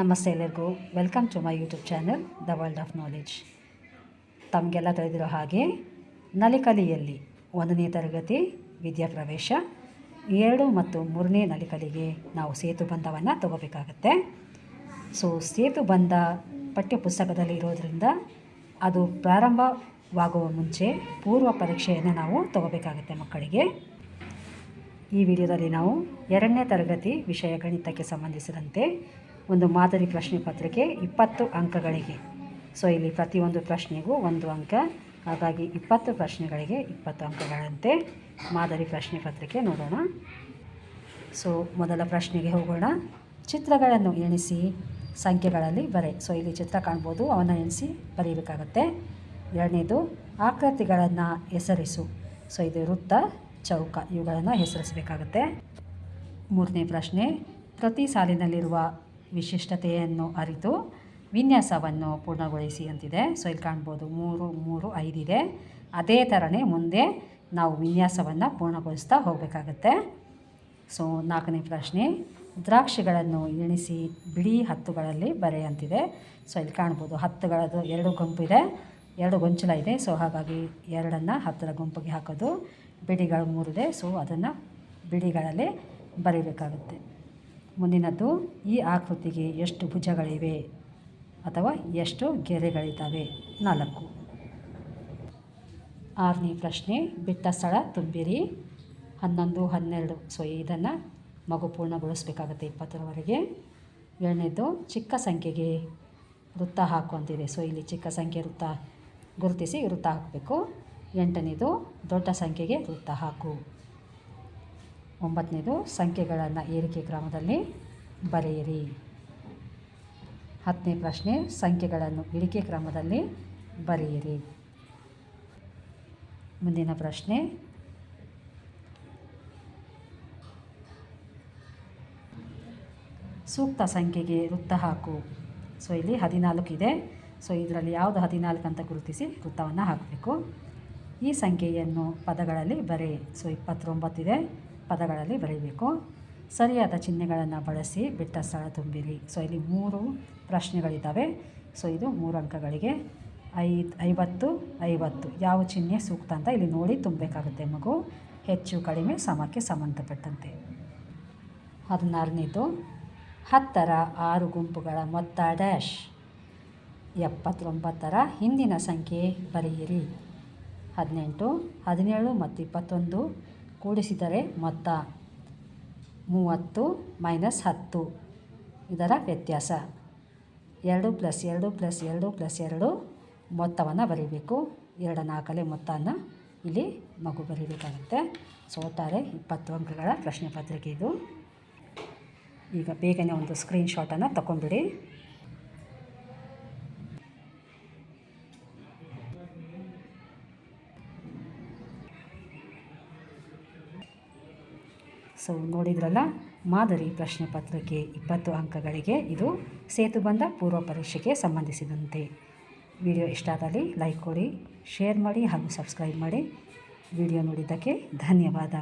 ನಮಸ್ತೆ ಎಲ್ಲರಿಗೂ. Welcome to my YouTube channel the world of knowledge ತಮಗೆಲ್ಲ ತಿಳಿದಿರೋ ಹಾಗೆ ನಲಿಕಲಿಯಲ್ಲಿ ಒಂದನೇ ತರಗತಿ ವಿದ್ಯಾಪ್ರವೇಶ, ಎರಡು ಮತ್ತು ಮೂರನೇ ನಲಿಕಲಿಗೆ ನಾವು ಸೇತುಬಂಧವನ್ನು ತಗೋಬೇಕಾಗತ್ತೆ. ಸೊ ಸೇತುಬಂಧ ಪಠ್ಯಪುಸ್ತಕದಲ್ಲಿ ಇರೋದರಿಂದ ಅದು ಪ್ರಾರಂಭವಾಗುವ ಮುಂಚೆ ಪೂರ್ವ ಪರೀಕ್ಷೆಯನ್ನು ನಾವು ತಗೋಬೇಕಾಗತ್ತೆ ಮಕ್ಕಳಿಗೆ. ಈ ವಿಡಿಯೋದಲ್ಲಿ ನಾವು ಎರಡನೇ ತರಗತಿ ವಿಷಯ ಗಣಿತಕ್ಕೆ ಸಂಬಂಧಿಸಿದಂತೆ ಒಂದು ಮಾದರಿ ಪ್ರಶ್ನೆ ಪತ್ರಿಕೆ ಇಪ್ಪತ್ತು ಅಂಕಗಳಿಗೆ. ಸೊ ಇಲ್ಲಿ ಪ್ರತಿಯೊಂದು ಪ್ರಶ್ನೆಗೂ ಒಂದು ಅಂಕ, ಹಾಗಾಗಿ ಇಪ್ಪತ್ತು ಪ್ರಶ್ನೆಗಳಿಗೆ ಇಪ್ಪತ್ತು ಅಂಕಗಳಂತೆ ಮಾದರಿ ಪ್ರಶ್ನೆ ಪತ್ರಿಕೆ ನೋಡೋಣ. ಸೊ ಮೊದಲ ಪ್ರಶ್ನೆಗೆ ಹೋಗೋಣ. ಚಿತ್ರಗಳನ್ನು ಎಣಿಸಿ ಸಂಖ್ಯೆಗಳಲ್ಲಿ ಬರೆ. ಸೊ ಇಲ್ಲಿ ಚಿತ್ರ ಕಾಣ್ಬೋದು, ಅವನ್ನು ಎಣಿಸಿ ಬರೀಬೇಕಾಗತ್ತೆ. ಎರಡನೇದು, ಆಕೃತಿಗಳನ್ನು ಹೆಸರಿಸು. ಸೊ ಇದು ವೃತ್ತ, ಚೌಕ, ಇವುಗಳನ್ನು ಹೆಸರಿಸಬೇಕಾಗತ್ತೆ. ಮೂರನೇ ಪ್ರಶ್ನೆ, ಪ್ರತಿ ಸಾಲಿನಲ್ಲಿರುವ ವಿಶಿಷ್ಟತೆಯನ್ನು ಅರಿತು ವಿನ್ಯಾಸವನ್ನು ಪೂರ್ಣಗೊಳಿಸಿ ಅಂತಿದೆ. ಸೊ ಇಲ್ಲಿ ಕಾಣ್ಬೋದು. ಮೂರು ಮೂರು ಐದಿದೆ ಅದೇ ಥರನೇ ಮುಂದೆ ನಾವು ವಿನ್ಯಾಸವನ್ನು ಪೂರ್ಣಗೊಳಿಸ್ತಾ ಹೋಗಬೇಕಾಗತ್ತೆ. ಸೊ, ನಾಲ್ಕನೇ ಪ್ರಶ್ನೆ, ದ್ರಾಕ್ಷಿಗಳನ್ನು ಎಣಿಸಿ ಬಿಡಿ ಹತ್ತುಗಳಲ್ಲಿ ಬರೆಯಂತಿದೆ. ಸೊ ಇಲ್ಲಿ ಕಾಣ್ಬೋದು. ಹತ್ತುಗಳದ್ದು ಎರಡು ಗುಂಪು ಇದೆ. ಎರಡು ಗೊಂಚಲ ಇದೆ. ಸೊ, ಹಾಗಾಗಿ ಎರಡನ್ನು ಹತ್ತರ ಗುಂಪಿಗೆ ಹಾಕೋದು. ಬಿಡಿಗಳು ಮೂರಿದೆ ಸೊ, ಅದನ್ನು ಬಿಡಿಗಳಲ್ಲಿ ಬರೀಬೇಕಾಗುತ್ತೆ. ಮುಂದಿನದ್ದು ಈ ಆಕೃತಿಗೆ ಎಷ್ಟು ಭುಜಗಳಿವೆ ಅಥವಾ ಎಷ್ಟು ಗೆರೆಗಳಿದ್ದಾವೆ? ನಾಲ್ಕು. ಆರನೇ ಪ್ರಶ್ನೆ, ಬಿಟ್ಟ ಸ್ಥಳ, ತುಂಬಿರಿ. ಹನ್ನೊಂದು, ಹನ್ನೆರಡು. ಸೊ ಇದನ್ನು ಮಗು ಪೂರ್ಣಗೊಳಿಸಬೇಕಾಗುತ್ತೆ ಇಪ್ಪತ್ತರವರೆಗೆ. ಏಳನೇದು ಚಿಕ್ಕ ಸಂಖ್ಯೆಗೆ ವೃತ್ತ ಹಾಕು ಅಂತಿದೆ. ಸೊ ಇಲ್ಲಿ ಚಿಕ್ಕ ಸಂಖ್ಯೆ, ವೃತ್ತ ಗುರುತಿಸಿ ವೃತ್ತ ಹಾಕಬೇಕು. ಎಂಟನೇದು, ದೊಡ್ಡ ಸಂಖ್ಯೆಗೆ ವೃತ್ತ ಹಾಕು. ಒಂಬತ್ತನೇದು ಸಂಖ್ಯೆಗಳನ್ನು ಏರಿಕೆ ಕ್ರಮದಲ್ಲಿ ಬರೆಯಿರಿ. ಹತ್ತನೇ ಪ್ರಶ್ನೆ, ಸಂಖ್ಯೆಗಳನ್ನು ಇಳಿಕೆ ಕ್ರಮದಲ್ಲಿ ಬರೆಯಿರಿ. ಮುಂದಿನ ಪ್ರಶ್ನೆ. ಸೂಕ್ತ ಸಂಖ್ಯೆಗೆ ವೃತ್ತ ಹಾಕು. ಸೊ, ಇಲ್ಲಿ ಹದಿನಾಲ್ಕು ಇದೆ. ಸೊ, ಇದರಲ್ಲಿ ಯಾವುದು ಹದಿನಾಲ್ಕು ಅಂತ ಗುರುತಿಸಿ ವೃತ್ತವನ್ನು ಹಾಕಬೇಕು. ಈ ಸಂಖ್ಯೆಯನ್ನು ಪದಗಳಲ್ಲಿ ಬರೆ ಸೊ ಇಪ್ಪತ್ತೊಂಬತ್ತಿದೆ ಪದಗಳಲ್ಲಿ ಬರೀಬೇಕು. ಸರಿಯಾದ ಚಿಹ್ನೆಗಳನ್ನು ಬಳಸಿ ಬಿಟ್ಟ ಸ್ಥಳ ತುಂಬಿರಿ. ಸೊ ಇಲ್ಲಿ ಮೂರು ಪ್ರಶ್ನೆಗಳಿದ್ದಾವೆ ಸೊ ಇದು ಮೂರು ಅಂಕಗಳಿಗೆ. ಐದು, ಐವತ್ತು ಐವತ್ತು. ಯಾವ ಚಿಹ್ನೆ ಸೂಕ್ತ ಅಂತ ಇಲ್ಲಿ ನೋಡಿ ತುಂಬಬೇಕಾಗುತ್ತೆ ಮಗು. ಹೆಚ್ಚು, ಕಡಿಮೆ, ಸಮಕ್ಕೆ ಸಂಬಂಧಪಟ್ಟಂತೆ. ಹದಿನಾರನೇದು. ಹತ್ತರ, ಆರು ಗುಂಪುಗಳ ಮೊತ್ತ ಡ್ಯಾಶ್. ಎಪ್ಪತ್ತೊಂಬತ್ತರ ಹಿಂದಿನ ಸಂಖ್ಯೆ ಬರೆಯಿರಿ. ಹದಿನೆಂಟು, ಹದಿನೇಳು ಮತ್ತು ಇಪ್ಪತ್ತೊಂದು ಕೂಡಿಸಿದರೆ ಮೊತ್ತ ಮೂವತ್ತು ಮೈನಸ್ ಹತ್ತು. ಇದರ ವ್ಯತ್ಯಾಸ. ಎರಡು ಪ್ಲಸ್ ಎರಡು ಪ್ಲಸ್ ಎರಡು ಪ್ಲಸ್ ಎರಡು ಮೊತ್ತವನ್ನು ಬರೀಬೇಕು. ಎರಡು ನಾಲ್ಕಲೆ ಮೊತ್ತವನ್ನು ಇಲ್ಲಿ ಮಗು ಬರೀಬೇಕಾಗುತ್ತೆ. ಸೊ, ಒಟ್ಟಾರೆ ಇಪ್ಪತ್ತು ಅಂಕಗಳ ಪ್ರಶ್ನೆ ಪತ್ರಿಕೆ ಇದು. ಈಗ ಬೇಗನೆ ಒಂದು ಸ್ಕ್ರೀನ್ಶಾಟನ್ನು ತಗೊಂಬಿಡಿ ಸೊ ನೋಡಿದ್ರಲ್ಲ, ಮಾದರಿ ಪ್ರಶ್ನೆ ಪತ್ರಿಕೆ ಇಪ್ಪತ್ತು ಅಂಕಗಳಿಗೆ ಇದು ಸೇತುಬಂಧ ಪೂರ್ವ ಪರೀಕ್ಷೆಗೆ ಸಂಬಂಧಿಸಿದಂತೆ. ವಿಡಿಯೋ ಇಷ್ಟ ಆದಲ್ಲಿ ಲೈಕ್ ಕೊಡಿ, ಶೇರ್ ಮಾಡಿ ಹಾಗೂ ಸಬ್ಸ್ಕ್ರೈಬ್ ಮಾಡಿ. ವಿಡಿಯೋ ನೋಡಿದ್ದಕ್ಕೆ ಧನ್ಯವಾದ.